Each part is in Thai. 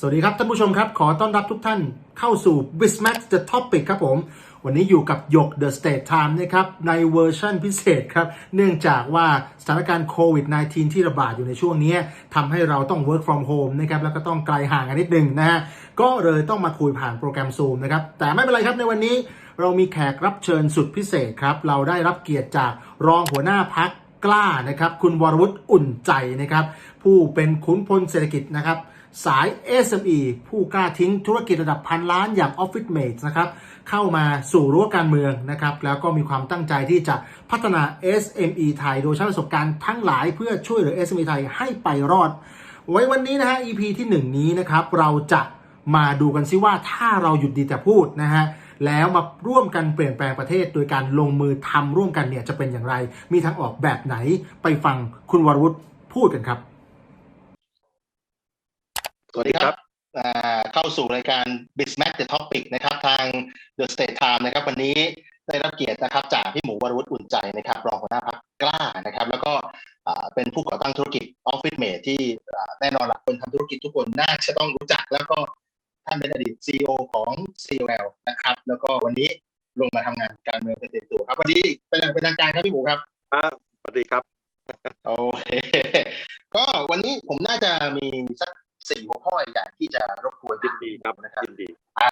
สวัสดีครับท่านผู้ชมครับ ขอต้อนรับทุกท่านเข้าสู่ b i z m a x The Topic ครับผม วันนี้อยู่กับหยก The State Time นะครับในเวอร์ชั่นพิเศษครับ เนื่องจากว่าสถานการณ์โควิด -19 ที่ระบาดอยู่ในช่วงนี้ทำให้เราต้อง work from home นะครับแล้วก็ต้องไกลห่างกันนิดนึงนะฮะก็เลยต้องมาคุยผ่านโปรแกรม Zoom นะครับ แต่ไม่เป็นไรครับในวันนี้เรามีแขกรับเชิญสุดพิเศษครับ เราได้รับเกียรติจากรองหัวหน้าพักกล้านะครับคุณวรวุฒิอุ่นใจนะครับผู้เป็นขุนพลเศรษฐกิจนะครับ สาย SME ผู้กล้าทิ้งธุรกิจระดับพันล้านอย่าง Office Mate นะครับเข้ามาสู่รั้วการเมืองนะครับแล้วก็มีความตั้งใจที่จะพัฒนา SME ไทย โดยใช้ประสบการณ์ทั้งหลายเพื่อช่วยเหลือ SME ไทยให้ไปรอด ไว้วันนี้นะฮะ EP ที่ 1 นี้นะครับเราจะมาดูกันซิว่าถ้าเราหยุดดีแต่พูดนะฮะแล้วมาร่วมกันเปลี่ยนแปลงประเทศ โดยการลงมือทำร่วมกันเนี่ยจะเป็นอย่างไร มีทางออกแบบไหนไปฟังคุณวรวุฒิพูดกันครับ สวัสดีครับอ่าเข้าสู่รายการ b i z m a x The Topic นะครับทาง The State Time นะครับ วันนี้ได้รับเกียรตินะครับจากพี่หมูวรวุฒิอุ่นใจนะครับรองหัวหน้าพักกล้านะครับ แล้วก็อ่าเป็นผู้ก่อตั้งธุรกิจ Office Mate ที่อ่าแน่นอนหลักคนทำธุรกิจทุกคนน่าจะต้องรู้จัก แล้วก็ท่านเป็นอดีต CEO ของ COL นะครับ แล้วก็วันนี้ลงมาทำงานการเมืองเป็นเต็มตัวครับวันนี้เป็นอย่างเป็นทางการครับพี่หมูครับครับสวัสดีครับโอเคก็วันนี้ผมน่าจะมีสัก สี่หัวข้อใหญ่ที่จะรบกวนยินดีครับนะครับยินดีอ่า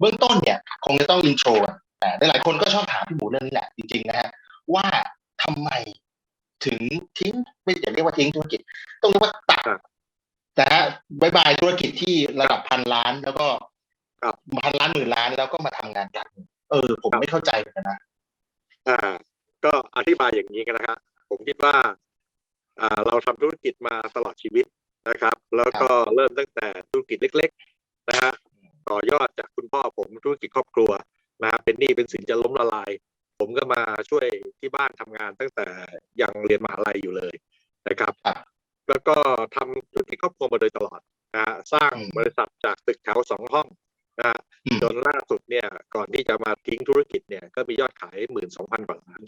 เบื้องต้นเนี่ย คงจะต้องอินโทรอะอ่าหลายๆคนก็ชอบถามพี่หมูเรื่องนี้แหละจริงๆนะฮะว่าทำไมถึงทิ้งไม่อย่าเรียกว่าทิ้งธุรกิจ ต้องเรียกว่าตัดครับนะฮะบายบายธุรกิจที่ระดับพันล้านแล้วก็ครับพันล้านหมื่นล้านแล้วก็มาทำงานกัน เออ ผมไม่เข้าใจเหมือนกันนะอ่า ก็อธิบายอย่างนี้กันนะครับผมคิดว่า อ่า เราทำธุรกิจมาตลอดชีวิต นะครับ แล้วก็เริ่มตั้งแต่ธุรกิจเล็กๆนะฮะต่อยอดจากคุณพ่อผมธุรกิจครอบครัวนะฮะเป็นหนี้เป็นสินจะล้มละลาย ผมก็มาช่วยที่บ้านทำงานตั้งแต่ยังเรียนมหาลัยอยู่เลยนะครับครับแล้วก็ทำธุรกิจครอบครัวมาโดยตลอดนะฮะสร้างอืมบริษัทจากตึกแถวสองห้องนะฮะอืมจนล่าสุดเนี่ยก่อนที่จะมาทิ้งธุรกิจเนี่ยก็มียอดขายหมื่นสองพันกว่าล้าน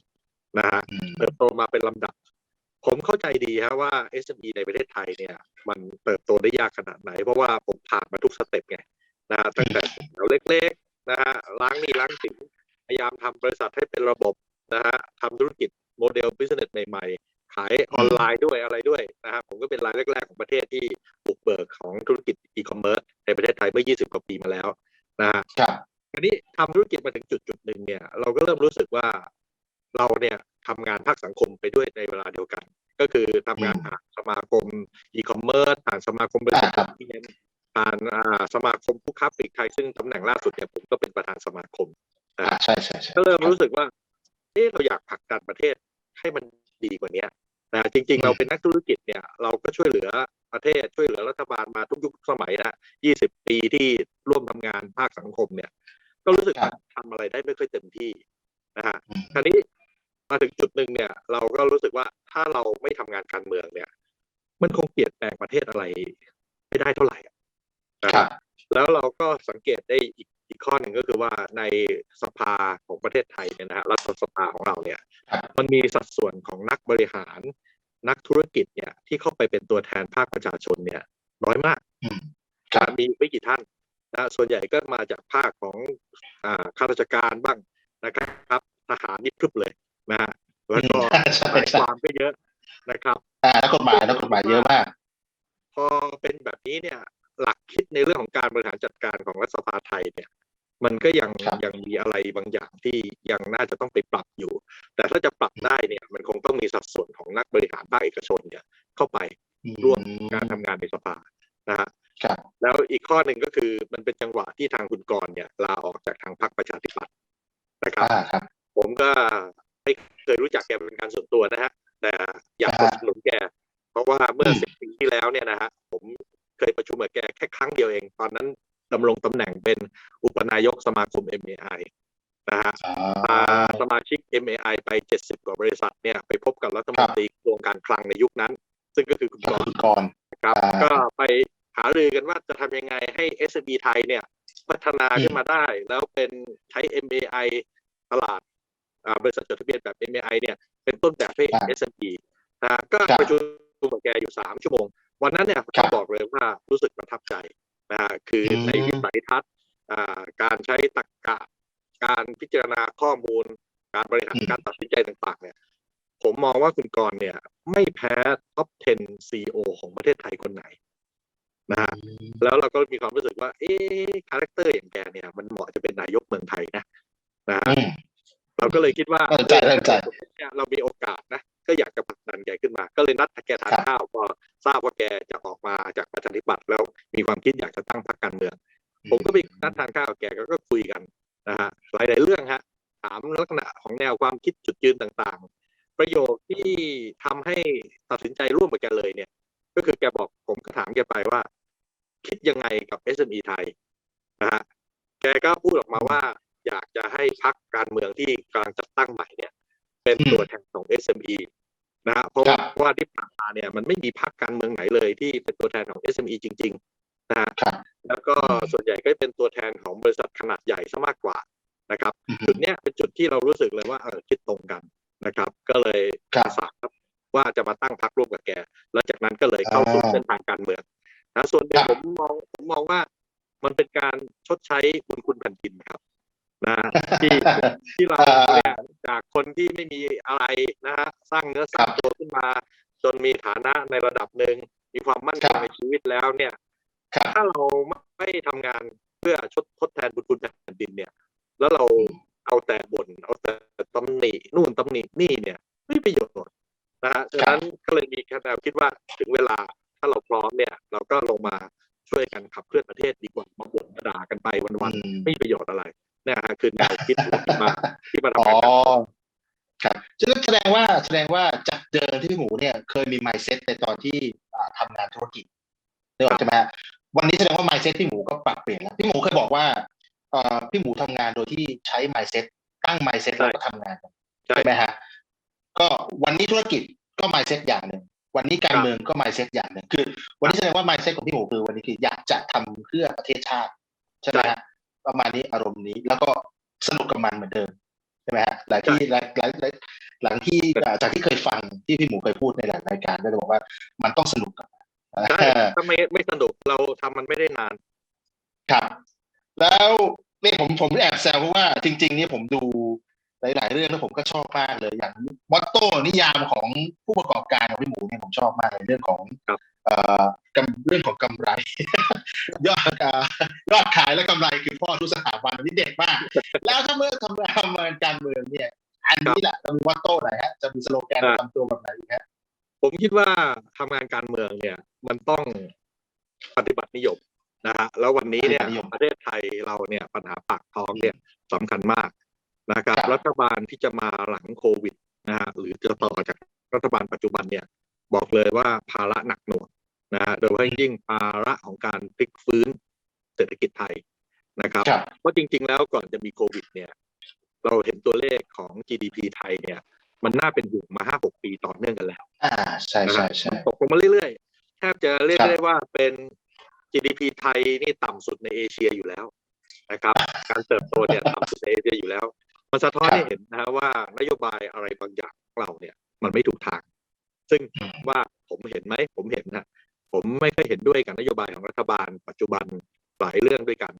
นะฮะอืมเติบโตมาเป็นลำดับ ผมเข้าใจดีฮะว่า SME ในประเทศไทยเนี่ย มันเติบโตได้ยากขนาดไหน เพราะว่าผมผ่านมาทุกสเต็ปไงนะฮะตั้งแต่แถวเล็กๆนะฮะล้างหนี้ล้างสินพยายามทำบริษัทให้เป็นระบบนะฮะทำธุรกิจโมเดล business ใหม่ๆ ขายออนไลน์ด้วยอะไรด้วยนะฮะผมก็เป็นรายแรก ๆ ของประเทศที่บุกเบิกของธุรกิจอีคอมเมิร์ซในประเทศไทยเมื่อ 20 กว่าปีมาแล้วนะฮะครับทีนี้ทำธุรกิจมาถึงจุดจุดหนึ่งเนี่ย เราก็เริ่มรู้สึกว่าเราเนี่ย ทำงานภาคสังคมไปด้วยในเวลาเดียวกัน ก็คือทำงานอืมผ่านสมาคมอีคอมเมิร์ซผ่านสมาคมบริษัทอ่าครับที่เน้นผ่านอ่าสมาคมผู้ค้าปลีกไทยซึ่งตำแหน่งล่าสุดเนี่ยผมก็เป็นประธานสมาคมอ่าใช่ใช่ใช่ก็เริ่มรู้สึกว่าเออเราอยากผลักดันประเทศให้มันดีกว่านี้นะจริง ๆ เราเป็นนักธุรกิจเนี่ยเราก็ช่วยเหลือประเทศช่วยเหลือรัฐบาลมาทุกยุคสมัยนะ20 ปีที่ร่วมทำงานภาคสังคมเนี่ย ก็รู้สึกว่าทำอะไรได้ไม่ค่อยเต็มที่นะฮะอืมคราวนี้ มาถึงจุดหนึ่งเนี่ย เราก็รู้สึกว่าถ้าเราไม่ทำงานการเมืองเนี่ย มันคงเปลี่ยนแปลงประเทศอะไรไม่ได้เท่าไหร่อะนะคครัรับบแล้วเราก็สังเกตได้อีกอีกข้อหนึ่งก็คือว่าในสภาของประเทศไทยเนี่ยนะฮะรัฐสภาของเราเนี่ยครับมันมีสัดส่วนของนักบริหาร นักธุรกิจเนี่ย ที่เข้าไปเป็นตัวแทนภาคประชาชนเนี่ย น้อยมากอืมครับมีไม่กี่ท่านนะส่วนใหญ่ก็มาจากภาคของอ่าข้าราชการบ้างนะครับทหารนี่พรึบเลย นะฮะแล้วก็ใช่ใช่ทนายความก็เยอะนะครับ อ่านักกฎหมายนักกฎหมายเยอะมาก พอเป็นแบบนี้เนี่ยหลักคิดในเรื่องของการบริหารจัดการของรัฐสภาไทยเนี่ย มันก็ยังครับ ยังมีอะไรบางอย่างที่ยังน่าจะต้องไปปรับอยู่ แต่ถ้าจะปรับได้เนี่ยมันคงต้องมีสัดส่วนของนักบริหารภาคเอกชนเนี่ยเข้าไปร่วมการทำงานในสภานะฮะครับ แล้วอีกข้อหนึ่งก็คือมันเป็นจังหวะที่ทางคุณกรณ์เนี่ยลาออกจากทางพรรคประชาธิปัตย์นะครับ อ่าครับ ผมก็ ไม่เคยรู้จักแกเป็นการส่วนตัวนะฮะแต่อยากสนับสนุนแก เพราะว่าเมื่ออืมสิบปีที่แล้วเนี่ยนะฮะผมเคยประชุมกับแกแค่ครั้งเดียวเอง ตอนนั้นดำรงตำแหน่งเป็นอุปนายกสมาคม MAI นะฮะอ่พาาสมาชิก MAI ไป 70 กว่าบริษัทเนี่ยไปพบกับรัฐมนตรีกระทรวงการคลังในยุคนั้น ซึ่งก็คือคุณคกรับรณ์คุณกรณ์นะครับอ่าก็ไปหารือกันว่าจะทำยังไงให้ SME ไทยเนี่ยพัฒนาขึ้นมาได้ แล้วเป็นใช้ MAI ตลาดอ่า บริษัทจดทะเบียนแบบ MAI เนี่ยเป็นต้นแบบให้ SME นะฮะก็ครับประชุมกับแกอยู่สามชั่วโมง วันนั้นเนี่ยครัก็บบอกเลยว่ารู้สึกประทับใจนะฮะคืออมในวิสัยทัศน์อ่าการใช้ตรรกะ การพิจารณาข้อมูล การบริหารการตัดสินใจต่างๆ เนี่ย ผมมองว่าคุณกรณ์เนี่ย ไม่แพ้ท็อป 10 CEO ของประเทศไทยคนไหนนะฮะแล้วเราก็มีความรู้สึกว่า เอ๊ะคาแรคเตอร์อย่างแกเนี่ย มันเหมาะจะเป็นนายกเมืองไทยนะนะฮะอืม เราก็เลยคิดว่าเข้าใจเข้าใจเนี่ยเรามีโอกาสนะก็อยากจะผลักดันแกขึ้นมา ก็เลยนัดแกทานครับข้าวพอทราบว่าแกจะออกมาจากประชาธิปัตย์แล้วมีความคิดอยากจะตั้งพรรคการเมือง ผมก็ไปนัดทานข้าวกับแกก็ก็คุยกันนะฮะหลายๆเรื่องฮะถามลักษณะของแนวความคิดจุดยืนต่างๆ ประโยคที่ทำให้ตัดสินใจร่วมกับแกเลยเนี่ย ก็คือแกบอกผมก็ถามแกไปว่า คิดยังไงกับ SME ไทยนะฮะแกก็พูดออกมาว่า อยากจะให้พักการเมืองที่กำลังจัดตั้งใหม่เนี่ย เป็นอืมตัวแทนของ SME นะฮะเพราะครัว่าบเพราะว่าที่ผ่านมาเนี่ยมันไม่มีพักการเมืองไหนเลยที่เป็นตัวแทนของ SME จริง ๆ นะฮะครับแล้วก็ส่วนใหญ่ก็เป็นตัวแทนของบริษัทขนาดใหญ่ซะมากกว่านะครับอืมจุดเนี้ยเป็นจุดที่เรารู้สึกเลยว่าเออคิดตรงกันนะครับ ก็เลยครับประสานครับว่าจะมาตั้งพรรคร่วมกับแก แล้วจากนั้นก็เลยเข้าสู่อ่าเส้นทางการเมืองนะส่วนหนึ่คงรับผมมองผมมองว่ามันเป็นการชดใช้บุญคุณแผ่นดินครับ นะที่ที่เราเนี่ยจากคนที่ไม่มีอะไรนะฮะสร้างเนื้อสร้างตัวขึ้นมา จนมีฐานะในระดับหนึ่งมีความมั่นคครังบในชีวิตแล้วเนี่ยครับถ้าเราไม่ทำงานเพื่อชดทดแทนบุญคุณแผ่นดินเนี่ย แล้วเราเอาแต่บ่นเอาแต่ตำหนินู่นตำหนินี่เนี่ย ไม่มีประโยชน์นะฮะฉะนั้นก็เลยมีแนวคิดว่าถึงเวลาถ้าเราพร้อมเนี่ย เราก็ลงมาช่วยกันขับเคลื่อนประเทศดีกว่ามาบ่นมาด่ากันไปวันอืมๆไม่มีประโยชน์อะไร นะฮะคือแนวคิดที่มาที่มาอ๋ทำองานกันครับแสดงว่าแสดงว่าจากเดิมที่พี่หมูเนี่ยเคยมี mindset ในตอนที่อ่าทำงานธุรกิจนึกออกใช่ไหมฮะวันนี้แสดงว่า mindset พี่หมูก็ปรับเปลี่ยนแล้วพี่หมูเคยบอกว่าเอ่อพี่หมูทำงานโดยที่ใช้ mindset ตั้ง mindset แล้วก็ทำงานใช่ใช่ไหมฮะก็วันนี้ธุรกิจก็ mindset อย่างหนึ่งวันนี้การเมืองก็ mindset อย่างหนึ่งคือ วันนี้แสดงว่า mindset ของพี่หมูคือวันนี้คืออยากจะทำเพื่อประเทศชาติใช่ไหมฮะ ประมาณนี้อารมณ์นี้ แล้วก็สนุกกับมันเหมือนเดิมใช่ไหมฮะหลายที่หลายหลายหลายหลังที่อ่าจากที่เคยฟังที่พี่หมูเคยพูดในหลายรายการก็จะบอกว่ามันต้องสนุกกับมันใช่ถ้าไม่ไม่สนุกเราทำมันไม่ได้นาน ครับ แล้วเนี่ยผมผมแอบแซวเพราะว่าจริงๆเนี่ยผมดูหลาย ๆ เรื่องแล้วผมก็ชอบมากเลยอย่างมอตโต้นิยามของผู้ประกอบการของพี่หมูเนี่ยผมชอบมากเลยเรื่องของครับ เอ่อกำเรื่องของกำไร ยอดอ่ายอดขายและกำไรคือพ่อทุกสถาบันอันนี่เด็ดมาก แล้วถ้าเมื่อทำทำงานการเมืองเนี่ย อันนี้แหละจะมีมอตโต้ไหนฮะจะมีสโลแกนประจำตัวแบบไหนอีกฮะผมคิดว่าทำงานการเมืองเนี่ย มันต้องปฏิบัตินิยมนะฮะแล้ววันนี้เนี่ยปฏิบัตินิยมประเทศไทยเราเนี่ยปัญหาปากท้องเนี่ยสำคัญมากนะครับครับ รัฐบาลที่จะมาหลังโควิดนะฮะหรือจะต่อจากรัฐบาลปัจจุบันเนี่ย บอกเลยว่าภาระหนักหน่วงนะฮะโดยเฉพาะอย่างยิ่งภาระของการพลิกฟื้นเศรษฐกิจไทยนะครับครับ เพราะจริง ๆ แล้วก่อนจะมีโควิดเนี่ยเราเห็นตัวเลขของ GDP ไทยเนี่ย มันน่าเป็นห่วงมาห้าหกปีต่อเนื่องกันแล้ว อ่าใช่ใช่ใช่ตกลงมาเรื่อยๆแทบจะเรียกครับได้ว่าเป็น GDP ไทยนี่ต่ำสุดในเอเชียอยู่แล้วนะครับ การเติบโตเนี่ยต่ำสุดในเอเชียอยู่แล้ว มันสะท้อนให้เห็นนะฮะว่านโยบายอะไรบางอย่างของเราเนี่ย มันไม่ถูกทาง ซึ่งอืมว่าผมเห็นไหมผมเห็นนะผมไม่ค่อยเห็นด้วยกับนโยบายของรัฐบาล ปัจจุบันหลายเรื่องด้วยกัน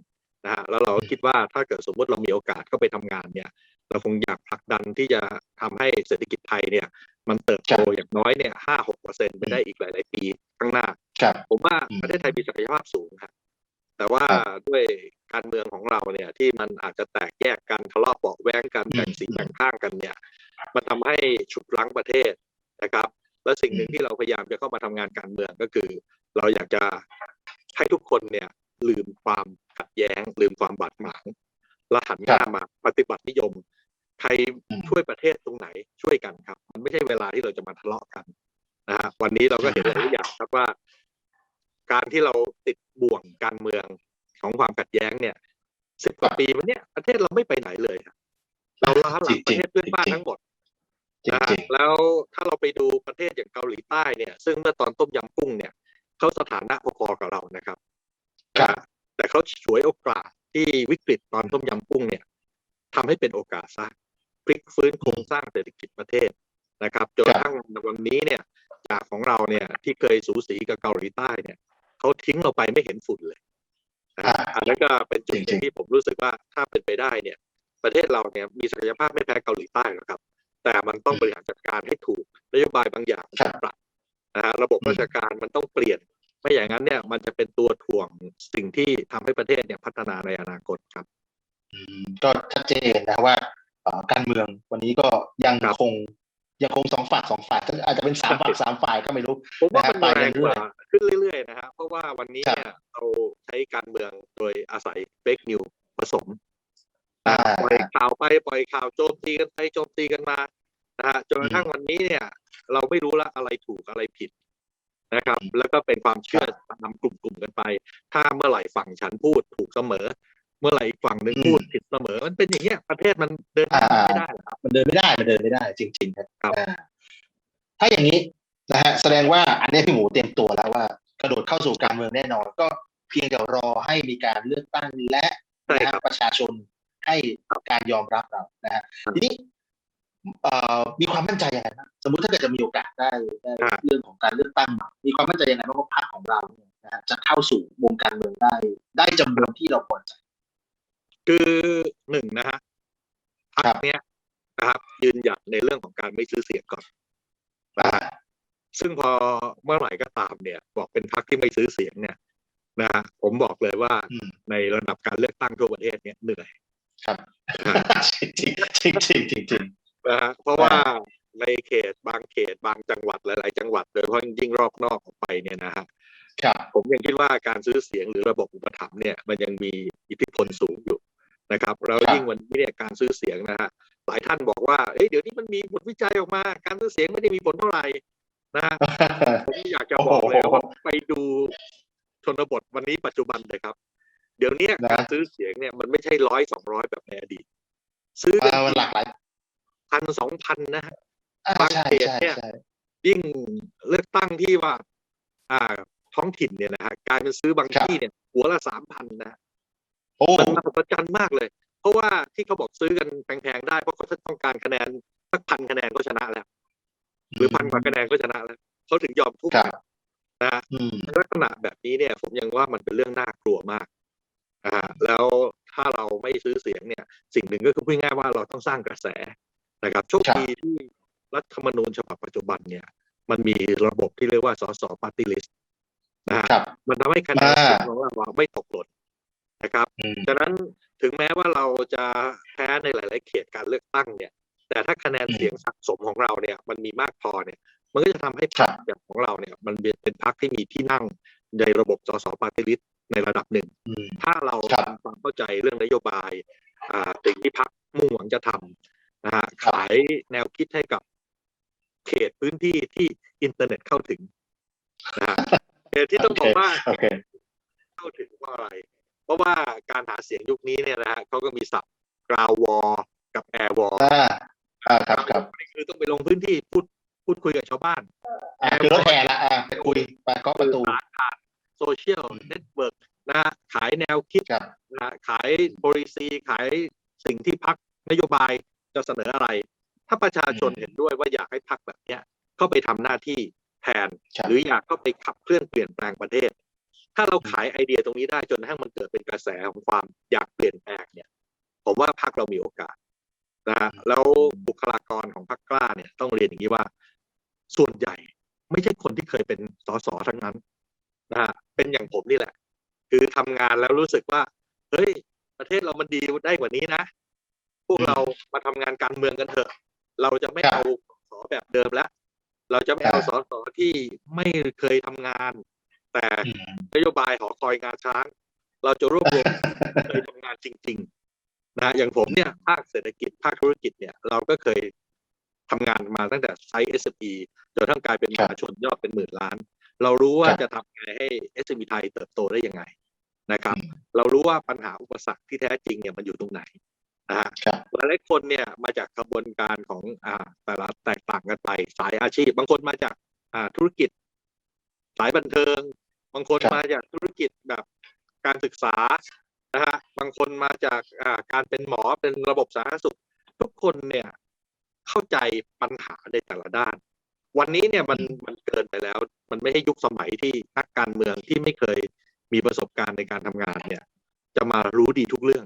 นะฮะแล้วเราก็คิดว่าถ้าเกิดสมมติเรามีโอกาสเข้าไปทำงานเนี่ย เราคงอยากผลักดันที่จะทำให้เศรษฐกิจไทยเนี่ย มันเติบโตอย่างน้อยเนี่ยห้าหกเปอร์เซ็นไปได้อีกหลาย ๆ ปีข้างหน้าครับผมว่าอืมประเทศไทยมีศักยภาพสูงครับแต่ว่าครับด้วยการเมืองของเราเนี่ยที่มันอาจจะแตกแยกกันทะเลาะเบาะแว้งกันอืมแบ่งสีแบ่งข้างกันเนี่ย มันทำให้ฉุดรั้งประเทศนะครับ และสิ่งหนึ่งที่เราพยายามจะเข้ามาทำงานการเมืองก็คือ เราอยากจะให้ทุกคนเนี่ยลืมความขัดแย้ง ลืมความบาดหมางและหันหน้ามาปฏิบัตินิยม ใครช่วยประเทศตรงไหนช่วยกันครับ มันไม่ใช่เวลาที่เราจะมาทะเลาะกันนะฮะวันนี้เราก็เห็นหลายอย่างครับว่า การที่เราติดบ่วงการเมืองของความขัดแย้งเนี่ยสิบกว่าปีมาเนี่ยประเทศเราไม่ไปไหนเลยครับเราล้าหลังประเทศเพื่อนบ้านทั้งหมด จริงนะจริงแล้วถ้าเราไปดูประเทศอย่างเกาหลีใต้เนี่ย ซึ่งเมื่อตอนต้มยำกุ้งเนี่ยเขาสถานะพอๆกับเรานะครับครับนะแต่เขาฉวยโอกาสที่วิกฤตตอนต้มยำกุ้งเนี่ยทำให้เป็นโอกาสซะพลิกฟื้นโครงสร้างเศรษฐกิจประเทศนะครับจนกระทั่งวันนี้เนี่ยจากของเราเนี่ยที่เคยสูสีกับเกาหลีใต้เนี่ยเขาทิ้งเราไปไม่เห็นฝุ่นเลยนะฮะอันนั้นก็เป็นจุดหจรินึ่งงๆที่ผมรู้สึกว่าถ้าเป็นไปได้เนี่ย ประเทศเราเนี่ยมีศักยภาพไม่แพ้เกาหลีใต้หรอกครับ แต่มันต้องบริหารจัดการให้ถูกนโยบายบางอย่างครับปรับนะฮะระบบราชการมันต้องเปลี่ยน ไม่อย่างนั้นเนี่ยมันจะเป็นตัวถ่วงสิ่งที่ทำให้ประเทศเนี่ยพัฒนาในอนาคตครับอืมก็ชัดเจนนะว่าเอ่อการเมืองวันนี้ก็ยังครับคงยังคงสองฝ่ายสองฝ่ายอาจจะเป็นสามฝ่ายสามฝ่ายก็ไม่รู้ผมว่านะฮะมันไปแรงกเรื่อยว่าขึ้นเรื่อยๆนะฮะเพราะว่าวันนี้ครับเนี่ยเราใช้การเมืองโดยอาศัยเฟกนิวผสม อ่า ปล่อยข่าวไปปล่อยข่าวโจมตีกันไปโจมตีกันมานะฮะจนกระทั่งวันนี้เนี่ย เราไม่รู้ละอะไรถูกอะไรผิดนะครับ แล้วก็เป็นความเชื่อตามกลุ่มๆกันไป ถ้าเมื่อไหร่ฝั่งฉันพูดถูกเสมอ เมื่อไหร่อีกฝั่งหนึ่งอืมพูดผิดเสมอ มันเป็นอย่างเงี้ยประเทศมันเดินหน้าอ่า ไม่ได้หรอกครับ มันเดินไม่ได้ มันเดินไม่ได้ จริงๆครับครับ อ่าถ้าอย่างนี้นะฮะแสดงว่าอันนี้พี่หมูเตรียมตัวแล้วว่า กระโดดเข้าสู่การเมืองแน่นอน ก็เพียงแต่รอให้มีการเลือกตั้งและใช่นะคฮะรับ ประชาชน ให้การยอมรับเรานะฮะครับทีนี้เอ่อมีความมั่นใจยังไงบ้างสมมติถ้าเกิดจะมีโอกาสได้ได้ครับเรื่องของการเลือกตั้งใหม่มีความมั่นใจยังไงบ้างว่าพรรคของเราเนี่ยนะฮะจะเข้าสู่วงการเมืองได้ ได้จำนวนที่เราพอใจคือหนึ่งนะฮะพรรครัคบเนี้ยนะครับยืนหยัดในเรื่องของการไม่ซื้อเสียงก่อนอ่าซึ่งพอเมื่อไหร่ก็ตามเนี่ย บอกเป็นพรรคที่ไม่ซื้อเสียงเนี่ยนะฮะผมบอกเลยว่าอืมในระดับการเลือกตั้งทั่วประเทศเนี่ยเหนื่อย ครับจริงจริงจริงจริงจริงจริงนะฮะเพราะว่าในเขตบางเขตบางจังหวัดหลาย ๆ จังหวัดโดยเฉพาะยิ่งรอบนอกออกไปเนี่ยนะฮะครับผมยังคิดว่าการซื้อเสียงหรือระบบอุปถัมภ์เนี่ยมันยังมีอิทธิพลสูงอยู่นะครับแล้วครับยิ่งวันนี้เนี่ยการซื้อเสียงนะฮะหลายท่านบอกว่าเอ้ยเดี๋ยวนี้มันมีบทวิจัยออกมา การซื้อเสียงไม่ได้มีผลเท่าไหร่นะฮะผมอยากจะบอกเลยว่าไปดูชนบทวันนี้ปัจจุบันเลยครับ เดี๋ยวเนี้ยนะการซื้อเสียงเนี่ยมันไม่ใช่ร้อยสองร้อยแบบในอดีต ซื้อกัอ่ามันหลากหลายพันสองพันนะฮะอ่าบางใช่เขตใช่เนี่ยใช่ยิ่งเลือกตั้งที่ว่า อ่า ท้องถิ่นเนี่ยนะฮะกลายเป็นซื้อบางที่เนี่ย หัวละสามพันนะโอ้มันมหัศจรรย์มากเลย เพราะว่าที่เขาบอกซื้อกันแพงๆได้เพราะเขาต้องการคะแนนสักพันคะแนนก็ชนะแล้ว หรือพันกว่าคะแนนก็ชนะแล้วเขาถึงยอมทุ่มครับนะฮะอืมลักษณะแบบนี้เนี่ย ผมยังว่ามันเป็นเรื่องน่ากลัวมาก อ่าแล้วถ้าเราไม่ซื้อเสียงเนี่ย สิ่งหนึ่งก็คือพูดง่ายๆว่าเราต้องสร้างกระแสนะครับโชคดีที่รัฐธรรมนูญฉบับปัจจุบันเนี่ย มันมีระบบที่เรียกว่าสสปาร์ตี้ลิสต์นะฮะครับมันทำให้คะแนนอ่าเสียงของเราไม่ตกหล่นนะครับอืมฉะนั้นถึงแม้ว่าเราจะแพ้ในหลาย ๆ เขตการเลือกตั้งเนี่ย แต่ถ้าคะแนนอืมเสียงสะสมของเราเนี่ย มันมีมากพอเนี่ย มันก็จะทำให้พรรคอย่างของเราเนี่ย มันเป็นพรรคที่มีที่นั่งในระบบสสปาร์ตี้ลิสต์ ในระดับหนึ่งอืมถ้าเราครับทำความเข้าใจเรื่องนโยบายอ่าสิ่งที่พรรคมุ่งหวังจะทำนะฮะครับขายแนวคิดให้กับเขตพื้นที่ที่อินเทอร์เน็ตเข้าถึงนะฮะเหตุที่ต้องบอกว่าโอเคเข้าถึงเพราะอะไร เพราะว่าการหาเสียงยุคนี้เนี่ยนะฮะเขาก็มีศัพท์กราววอกับแอร์วออ่าอ่าครับครับนี่คือต้องไปลงพื้นที่พูดพูดคุยกับชาวบ้านอ่าคือรถแห่ละอ่าไปคุยไปเคาะประตูสื่อสารผ่าน โซเชียลเน็ตเวิร์กนะฮะขายแนวคิดครับ นะฮะขายบริซีขายสิ่งที่พักนโยบายจะเสนออะไร ถ้าประชาชนอืม เห็นด้วยว่าอยากให้พักแบบเนี้ยเข้าไปทำหน้าที่แทน ครับ หรืออยากเข้าไปขับเคลื่อนเปลี่ยนแปลงประเทศ ถ้าเราขายไอเดียตรงนี้ได้จนกระทั่งมันเกิดเป็นกระแสของความอยากเปลี่ยนแปลงเนี่ย ผมว่าพักเรามีโอกาสนะฮะแล้วบุคลากรของพักกล้าเนี่ยต้องเรียนอย่างนี้ว่า ส่วนใหญ่ไม่ใช่คนที่เคยเป็นสสทั้งนั้น นะฮะเป็นอย่างผมนี่แหละ คือทำงานแล้วรู้สึกว่า เฮ้ย ประเทศเรามันดีได้กว่านี้นะ พวกเรามาทำงานการเมืองกันเถอะ เราจะไม่ครับเอาสอแบบเดิมแล้ว เราจะไม่ครับเอาสอสอที่ไม่เคยทำงาน แต่อืมนโยบายหอคอยงาช้าง เราจะรวบรวมเคยทำงานจริง ๆ นะอย่างผมเนี่ยภาคเศรษฐกิจภาคธุรกิจเนี่ย เราก็เคยทำงานมาตั้งแต่ไซส์ SME จนทั้งกลายเป็นมครับหาชนยอดเป็นหมื่นล้าน เรารู้ว่าครับจะทำไงให้ SME ไทยเติบโตได้ยังไงนะครับอืมเรารู้ว่าปัญหาอุปสรรคที่แท้จริงเนี่ยมันอยู่ตรงไหนนะฮะครับหลายๆคนเนี่ยมาจากกระบวนการของอ่าแต่ละแตกต่างกันไปสายอาชีพ บางคนมาจากอ่าธุรกิจ สายบันเทิง บางคนครับมาจากธุรกิจแบบการศึกษานะฮะบางคนมาจากอ่าการเป็นหมอเป็นระบบสาธารณสุข ทุกคนเนี่ยเข้าใจปัญหาในแต่ละด้าน วันนี้เนี่ยมันมันเกินไปแล้ว มันไม่ให้ยุคสมัยที่นักการเมืองที่ไม่เคยมีประสบการณ์ในการทำงานเนี่ย จะมารู้ดีทุกเรื่อง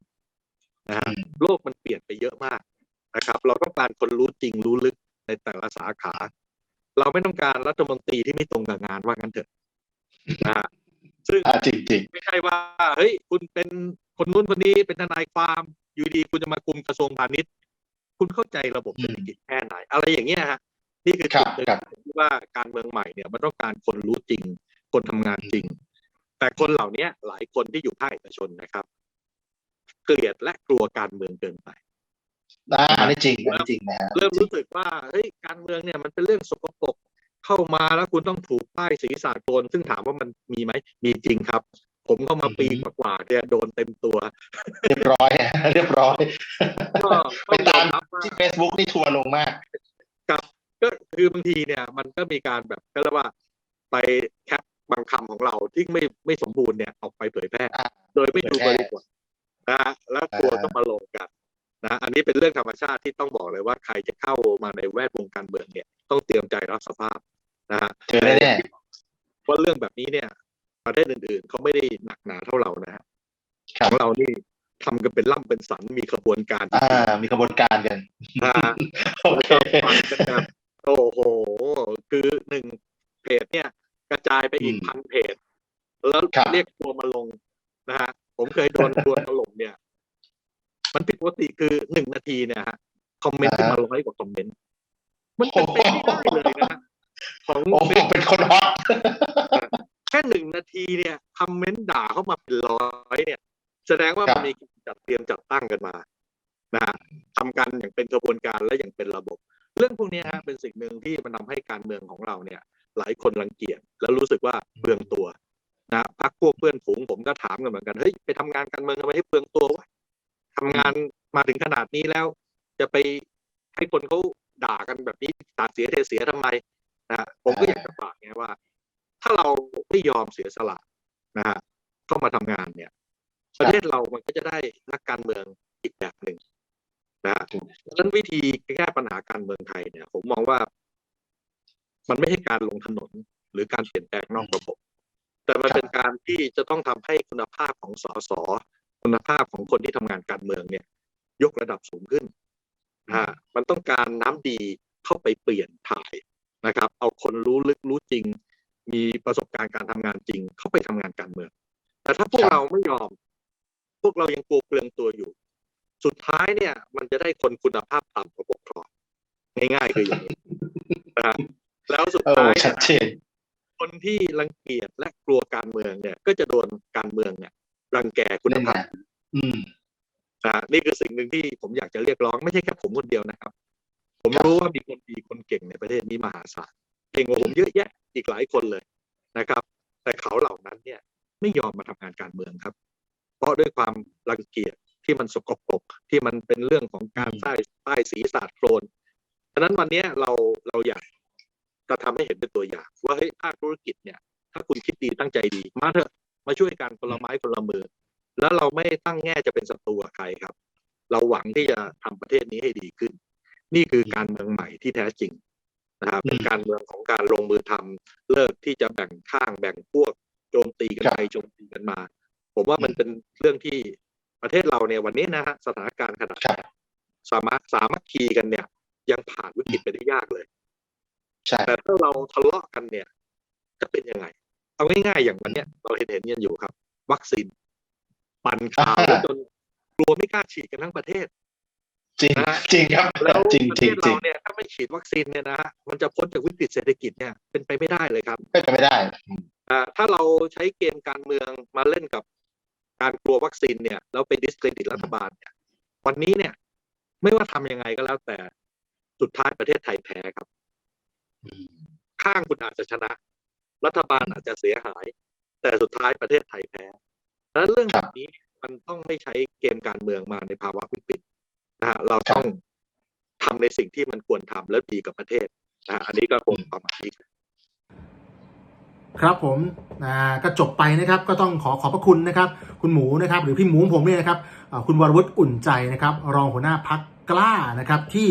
นะฮะอืมโลกมันเปลี่ยนไปเยอะมากนะครับ เราต้องการคนรู้จริงรู้ลึกในแต่ละสาขา เราไม่ต้องการรัฐมนตรีที่ไม่ตรงกับงานว่างั้นเถอะนะฮะซึ่งอ่าจริงจริงไม่ใช่ว่าเฮ้ยคุณเป็นคนนู้นคนนี้เป็นทนายความอยู่ดีคุณจะมาคุมกระทรวงพาณิชย์ คุณเข้าใจระบบเศรษฐกิจแค่ไหน อะไรอย่างเงี้ยฮะ นี่คือครัจุบดหนึ่งครับที่ว่าการเมืองใหม่เนี่ยมันต้องการคนรู้จริง คนทำงานจริง แต่คนเหล่านี้หลายคนที่อยู่ภาคเอกชนนะครับ เกลียดและกลัวการเมืองเกินไปอ่าอันนี้จริงอันนี้จริงนะฮะเริ่มรู้สึกว่าเฮ้ยการเมืองเนี่ยมันเป็นเรื่องสกปรกเข้ามาแล้วคุณต้องถูกป้ายสีสากลซึ่งถามว่ามันมีไหมมีจริงครับ ผมเข้ามาปีกว่าๆเนี่ยโดนเต็มตัว เรียบร้อย เรียบร้อยก็ไปตามต้องยอรับว่าที่ Facebook นี่ทัวร์ลงมากก็ คือบางทีเนี่ย มันก็มีการแบบก็เรียกว่าไปแคปบางคำของเราที่ไม่ไม่สมบูรณ์เนี่ยออกไปเผยแพร่อ่าโดยไม่ดูเผบยแพร่ริบทนะฮะแล้วตัวอ่าต้องมาลงกันนะอันนี้เป็นเรื่องธรรมชาติที่ต้องบอกเลยว่าใครจะเข้ามาในแวดวงการเมืองเนี่ย ต้องเตรียมใจรับสภาพนะฮะเจอแน่ว่าเรื่องแบบนี้เนี่ยประเทศอื่นๆเขาไม่ได้หนักหนาเท่าเรานะฮะๆครับของเรานี่ทำกันเป็นล่ำเป็นสันมีขบวนการ อ่า มีกระบวนการกันนะฮะโอเค ฟังกันแบบโอ้โห คือหนึ่งเพจเนี่ย กระจาย ไปอีกอืมพันเพจ แล้วครับเรียกตัวมาลงนะฮะผมเคยโดนตัวถล่มเนี่ย มันผิดปกติคือหนึ่งนาทีเนี่ยฮะคอมเมนต์ขึ้นมาร้อยกว่าคอมเมนต์มันเป็นไปไม่ได้เลยนะฮะของโอ้โหเป็นคนฮอตแค่หนึ่งนาทีเนี่ยคอมเมนต์ด่าเข้ามาเป็นร้อยเนี่ย แสดงว่าครัมับนมีการจัดเตรียมจัดตั้งกันมานะฮะทำกันอย่างเป็นกระบวนการและอย่างเป็นระบบ เรื่องพวกเนี้ยฮะเป็นสิ่งหนึ่งที่มันทาให้การเมืองของเราเนี่ย หลายคนรังเกียจ แล้วรู้สึกว่าเปลืองตัวนะพักพวกเพื่อนฝูงผมก็ถามกันเหมือนกันเฮ้ยไปทำงานการเมืองทำไมให้เปลืองตัววะทำงานมาถึงขนาดนี้แล้ว จะไปให้คนเขาด่ากันแบบนี้ตาเสียเทเสียทำไมนะผมก็อยากจะฝากไงว่า ถ้าเราไม่ยอมเสียสละนะฮะเข้ามาทำงานเนี่ย ประเทศเรามันก็จะได้นักการเมืองอีกแบบหนึ่งนะฮะดังนั้นวิธีแก้ปัญหาการเมืองไทยเนี่ย ผมมองว่า มันไม่ใช่การลงถนน หรือการเปลี่ยนแปลงนอกระบบ แต่มันครับเป็นการที่จะต้องทำให้คุณภาพของสสคุณภาพของคนที่ทำงานการเมืองเนี่ย ยกระดับสูงขึ้นนะฮะมันต้องการน้ำดีเข้าไปเปลี่ยนถ่ายนะครับ เอาคนรู้ลึกรู้จริง มีประสบการณ์การทำงานจริง เข้าไปทำงานการเมือง แต่ถ้าพวกครับเราไม่ยอม พวกเรายังกลัวเปลืองตัวอยู่ สุดท้ายเนี่ย มันจะได้คนคุณภาพต่ำกว่าปกครองง่ายๆคืออย่างนี้นะฮะแล้วสุดเออท้ายชัดเจน คนที่รังเกียจและกลัวการเมืองเนี่ย ก็จะโดนการเมืองเนี่ยรังแกคุณนี่ภานะพอืมนะนี่คือสิ่งหนึ่งที่ผมอยากจะเรียกร้องไม่ใช่แค่ผมคนเดียวนะครับ ผมครับรู้ว่ามีคนดีคนเก่งในประเทศนี้มหาศาลเก่งกว่าผมเยอะแยะอีกหลายคนเลยนะครับ แต่เขาเหล่านั้นเนี่ย ไม่ยอมมาทำงานการเมืองครับ เพราะด้วยความรังเกียจที่มันสกปรกที่มันเป็นเรื่องของการอืมใต้ใต้สีสาดโคลนฉะนั้นวันเนี้ยเราเราอยาก จะทำให้เห็นเป็นตัวอย่าง ว่าเฮ้ยภาคธุรกิจเนี่ย ถ้าคุณคิดดีตั้งใจดีมาเถอะมาช่วยกันคนละไม้คนละมือ แล้วเราไม่ตั้งแง่จะเป็นศัตรูกับใครครับ เราหวังที่จะทำประเทศนี้ให้ดีขึ้น นี่คือการเมืองใหม่ที่แท้จริงนะครับอืมเป็นการเมืองของการลงมือทำเลิกที่จะแบ่งข้างแบ่งพวกโจมตีกันครับไปโจมตีกันมา ผมว่ามันเป็นเรื่องที่ประเทศเราเนี่ยวันนี้นะฮะสถานการณ์ขนาดครับสามารถสามัคคีกันเนี่ย ยังผ่านวิกฤตไปได้ยากเลย ใช่แต่ถ้าเราทะเลาะกันเนี่ย จะเป็นยังไง เอาง่ายๆอย่างวันเนี้ยเราเห็นเห็นๆกันอยู่ครับ วัคซีน ปั่นข่าวจนกลัวไม่กล้าฉีดกันทั้งประเทศ จริงนะฮะจริงครับแล้วจริงประจเทริงศจริเรางเนี่ยถ้าไม่ฉีดวัคซีนเนี่ยนะฮะมันจะพ้นจากวิกฤตเศรษฐกิจเนี่ยเป็นไปไม่ได้เลยครับไม่เป็นไม่ได้อ่าถ้าเราใช้เกมการเมืองมาเล่นกับการกลัววัคซีนเนี่ยแล้วไปดิสเครดิตรัฐบาลเนี่ยวันนี้เนี่ย ไม่ว่าทำยังไงก็แล้วแต่สุดท้ายประเทศไทยแพ้ครับอืม ข้างคุณอาจจะชนะ รัฐบาลอาจจะเสียหาย แต่สุดท้ายประเทศไทยแพ้ดังนั้นเรื่องแบบนี้มันต้องไม่ใช้เกมการเมืองมาในภาวะวิกฤตนะฮะเราต้องทำในสิ่งที่มันควรทำแล้วดีกับประเทศนะอันนี้ก็คงประมาณนี้ครับผมอ่าก็จบไปนะครับ ก็ต้องขอขอบพระคุณนะครับ คุณหมูนะครับ หรือพี่หมูผมเนี่ยนะครับคุณวรวุฒิอุ่นใจนะครับ รองหัวหน้าพักกล้านะครับ ที่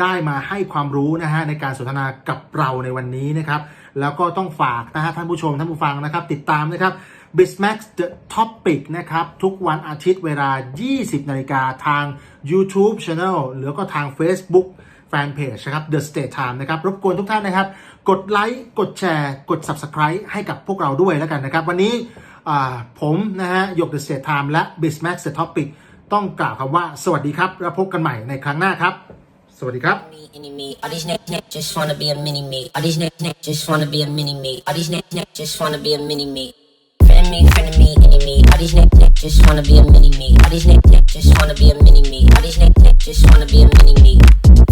ได้มาให้ความรู้นะฮะในการสนทนากับเราในวันนี้นะครับ แล้วก็ต้องฝากนะฮะท่านผู้ชมท่านผู้ฟังนะครับ ติดตามนะครับ Bismax The Topic นะครับ ทุกวันอาทิตย์เวลา 20 นาฬิกาทาง YouTube Channel หรือก็ทาง Facebook Fanpage นะครับ The State Time นะครับ รบกวนทุกท่านนะครับ กดไลค์กดแชร์ กด Subscribe ให้กับพวกเราด้วยแล้วกันนะครับ วันนี้ผมนะฮะหยก The State Time และ Bismax The Topic ต้องกล่าวคำว่าสวัสดีครับ แล้วพบกันใหม่ในครั้งหน้าครับ สวัสดีครับ me, any me. All these next next just wanna be a mini me. All these next next just wanna be a mini me. All these next next just wanna be a mini me. Friend me, friend me, any me. All these next next just wanna be a mini me. All these next next just wanna be a mini me. All these next next just wanna be a mini me.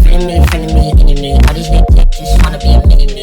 Friend me, friend me, any me. All these next next just wanna be a mini me.